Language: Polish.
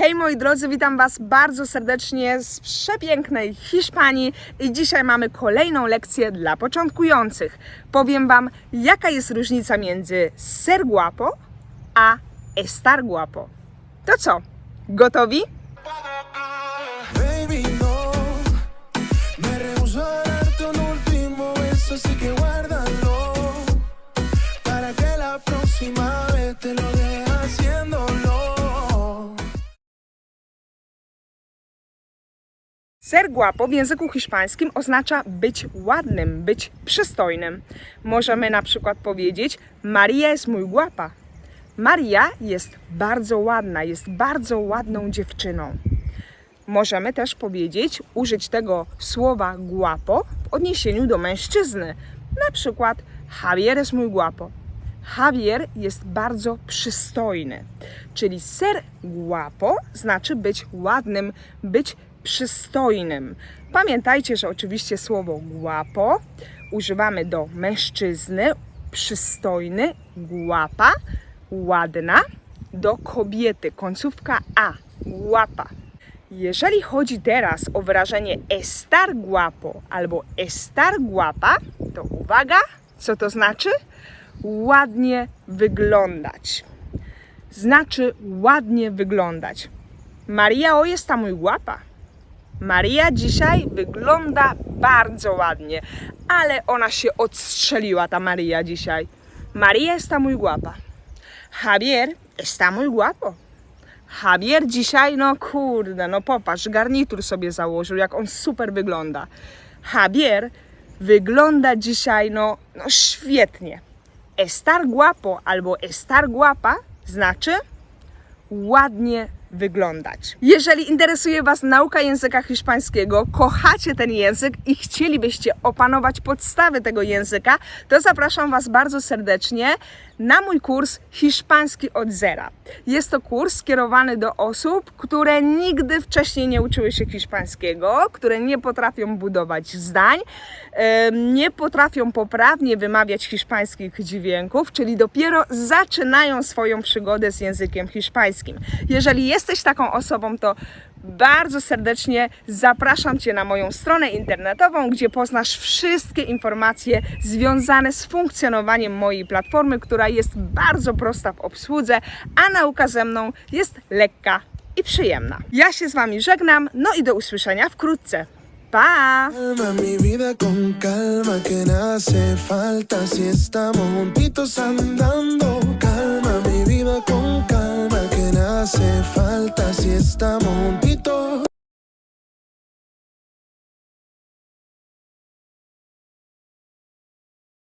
Hej moi drodzy, witam Was bardzo serdecznie z przepięknej Hiszpanii i dzisiaj mamy kolejną lekcję dla początkujących. Powiem Wam, jaka jest różnica między ser guapo a estar guapo. To co, gotowi? Ser guapo w języku hiszpańskim oznacza być ładnym, być przystojnym. Możemy na przykład powiedzieć Maria es muy guapa. Maria jest bardzo ładna, jest bardzo ładną dziewczyną. Możemy też powiedzieć, użyć tego słowa guapo w odniesieniu do mężczyzny. Na przykład Javier es muy guapo. Javier jest bardzo przystojny. Czyli ser guapo znaczy być ładnym, być przystojnym. Pamiętajcie, że oczywiście słowo guapo używamy do mężczyzny, przystojny, guapa, ładna, do kobiety, końcówka a, guapa. Jeżeli chodzi teraz o wyrażenie estar guapo albo estar guapa, to uwaga, co to znaczy? Ładnie wyglądać. Znaczy ładnie wyglądać. Maria hoy está muy guapa. Maria dzisiaj wygląda bardzo ładnie, ale ona się odstrzeliła, ta Maria dzisiaj. Maria está muy guapa. Javier está muy guapo. Javier dzisiaj, no kurde, no popatrz, garnitur sobie założył, jak on super wygląda. Javier wygląda dzisiaj, no, no świetnie. Estar guapo albo estar guapa znaczy ładnie wyglądać. Jeżeli interesuje Was nauka języka hiszpańskiego, kochacie ten język i chcielibyście opanować podstawy tego języka, to zapraszam Was bardzo serdecznie na mój kurs Hiszpański od zera. Jest to kurs skierowany do osób, które nigdy wcześniej nie uczyły się hiszpańskiego, które nie potrafią budować zdań, nie potrafią poprawnie wymawiać hiszpańskich dźwięków, czyli dopiero zaczynają swoją przygodę z językiem hiszpańskim. Jeżeli jesteś taką osobą, to bardzo serdecznie zapraszam Cię na moją stronę internetową, gdzie poznasz wszystkie informacje związane z funkcjonowaniem mojej platformy, która jest bardzo prosta w obsłudze, a nauka ze mną jest lekka i przyjemna. Ja się z Wami żegnam, no i do usłyszenia wkrótce. Pa! Mi vida con calma que hace falta si estamos juntitos andando Calma falta si estamos juntitos.